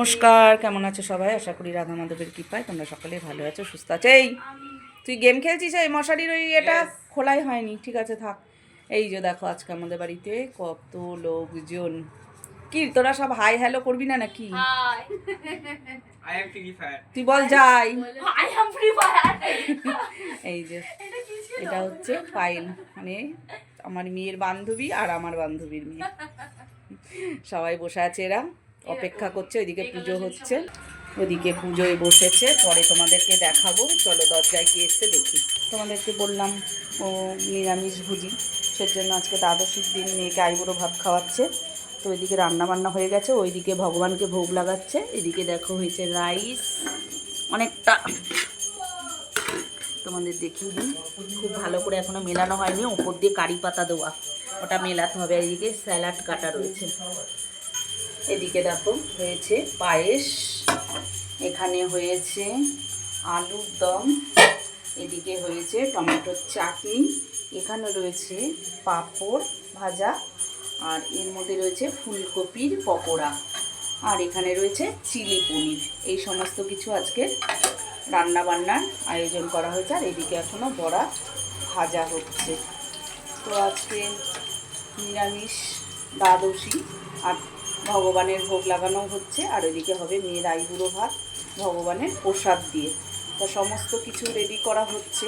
নমস্কার কেমন আছো সবাই? আশা করি রাধা মাধবের কৃপায় তোমরা সকলে ভালো আছো সুস্থ আছো। এই তুই গেম খেলছিস? এই মশারির ওই এটা খোলাই হয়নি ঠিক আছে থাক। এই যে দেখো আজকে আমাদের বাড়িতে কত লোকজন। কি তোরা সব হাই হ্যালো করবি না নাকি. তুই বল যাই. এই যে এটা কি ছিল? এটা হচ্ছে পায়েল মানে আমার মেয়ের বান্ধবী আর আমার বান্ধবীর মেয়ে। সবাই বসে আছে এরা। অপেক্ষা করছে ওইদিকে পুজো হচ্ছে। ওদিকে পুজোয় বসেছে পরে তোমাদেরকে দেখাবো। চলো দরজায় কি এসছে দেখি। তোমাদেরকে বললাম ও নিরামিষ ভুজি সেজন্য আজকে দ্বাদশীর দিন মেয়েকে আইবুড়ো ভাত খাওয়াচ্ছে। তো ওইদিকে রান্না বান্না হয়ে গেছে ওইদিকে ভগবানকে ভোগ লাগাচ্ছে। এদিকে দেখো হয়েছে রাইস অনেকটা। তোমাদের দেখিয়ে দিই খুব ভালো করে এখনও মেলানো হয়নি। ওপর দিয়ে কারি পাতা দেওয়া ওটা মেলাতে হবে। এদিকে স্যালাড কাটা রয়েছে। এদিকে দেখো হয়েছে পায়েস, এখানে হয়েছে আলুর দম, এদিকে হয়েছে টমেটোর চাটনি, এখানে রয়েছে পাঁপড় ভাজা, আর এর মধ্যে রয়েছে ফুলকপির পকোড়া, আর এখানে রয়েছে চিলি পনির। এই সমস্ত কিছু আজকে রান্না বান্নার আয়োজন করা হয়েছে, আর এদিকে এখনও বড়া ভাজা হচ্ছে। তো আজকে নিরামিষ, দ্বাদশী, আর ভগবানের ভোগ লাগানো হচ্ছে, আর ওইদিকে হবে মেয়ের আইবুড়ো ভাত, ভগবানের প্রসাদ দিয়ে। তো সমস্ত কিছু রেডি করা হচ্ছে।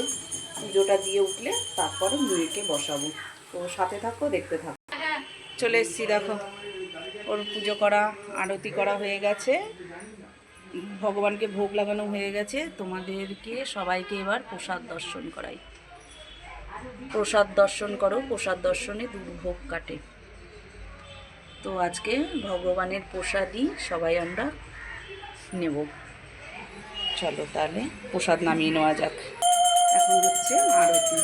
পুজোটা দিয়ে উঠলে তারপরে মেয়েকে বসাবো। তো সাথে থাকো, দেখতে থাকো। চলে এসছি, দেখো। ওর পুজো করা, আরতি করা হয়ে গেছে। ভগবানকে ভোগ লাগানো হয়ে গেছে। তোমাদেরকে সবাইকে এবার প্রসাদ দর্শন করাই। প্রসাদ দর্শন করো, প্রসাদ দর্শনে দুর্ভোগ কাটে। তো আজকে ভগবানের প্রসাদই সবাই আমরা নেব। চলো তাহলে প্রসাদ নামিয়ে নেওয়া যাক। এখন হচ্ছে আরতি।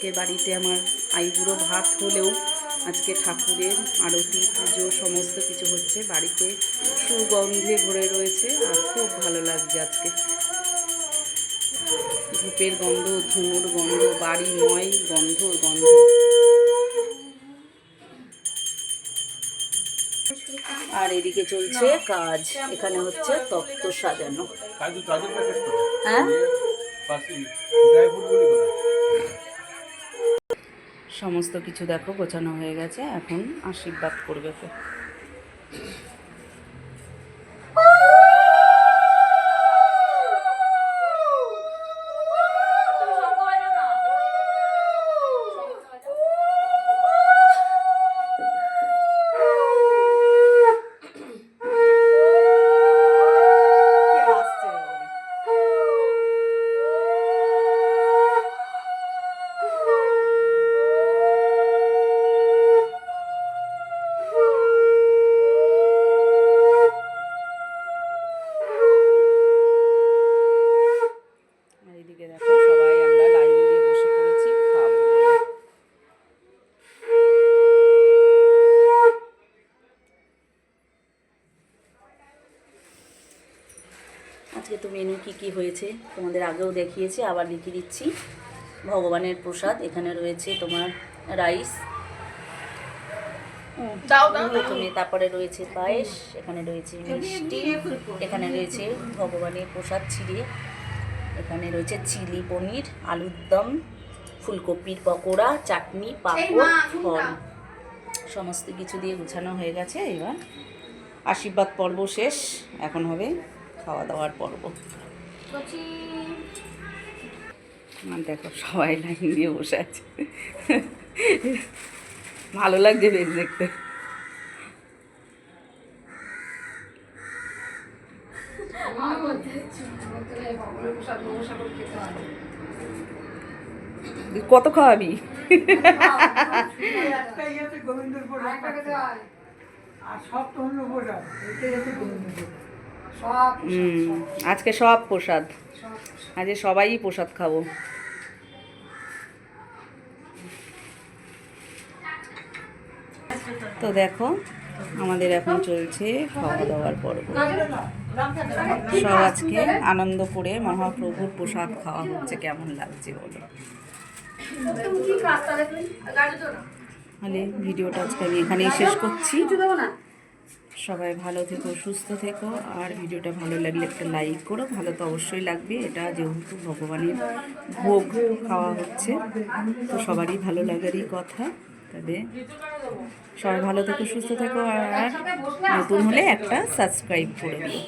আজকে বাড়িতে আমার আইবুড়ো ভাত হলেও আজকে ঠাকুরের আরতি পুজো সমস্ত কিছু হচ্ছে। বাড়িতে সুগন্ধে ভরে রয়েছে আর খুব ভালো লাগছে আজকে। ধূপের গন্ধ ধুনোর গন্ধ বাড়িময় গন্ধ গন্ধ। আর এদিকে চলছে কাজ এখানে হচ্ছে তত্ত্ব সাজানো। হ্যাঁ? সমস্ত কিছু দেখো গোছানো হয়ে গেছে এখন আশীর্বাদ করবে মেনু কি কি হয়েছে তোমাদের আগেও দেখিয়েছি আবার লিখে দিচ্ছি। ভগবানের প্রসাদ এখানে রয়েছে তোমার রাইস। প্রথমে তারপরে রয়েছে পায়েস এখানে রয়েছে মিষ্টি এখানে রয়েছে ভগবানের প্রসাদ ছিঁড়ে। এখানে রয়েছে চিলি পনির আলুর দম ফুলকপির পকোড়া চাটনি পাঁপড় ফল। সমস্ত কিছু দিয়ে গুছানো হয়ে গেছে এবার আশীর্বাদ পর্ব শেষ এখন হবে খাওয়া দাওয়ার পর্ব। দেখো সবাই লাইন দিয়ে বসে আছে। ভালো লাগছে বেশ দেখতে। কত খাওয়াবি? আর সব তো অন্য প্রসাদ এটাই হুম আজকে সব প্রসাদ। আজকে সবাই প্রসাদ খাব। তো দেখো আমাদের এখন চলছে খাওয়া দাওয়ার পর্ব। সব আজকে আনন্দ করে মহাপ্রভুর প্রসাদ খাওয়া হচ্ছে কেমন লাগছে বলো? তাহলে ভিডিওটা আজকে আমি এখানেই শেষ করছি। সবাই ভালো থেকো, সুস্থ থেকো। আর ভিডিওটা ভালো লাগলে একটা লাইক করো। ভালো তো অবশ্যই লাগবে। এটা যেহেতু ভগবানের ভোগ খাওয়া হচ্ছে, তো সবারই ভালো লাগারই কথা। তবে সবাই ভালো থেকো, সুস্থ থেকো। আর নতুন হলে একটা সাবস্ক্রাইব করে দিও।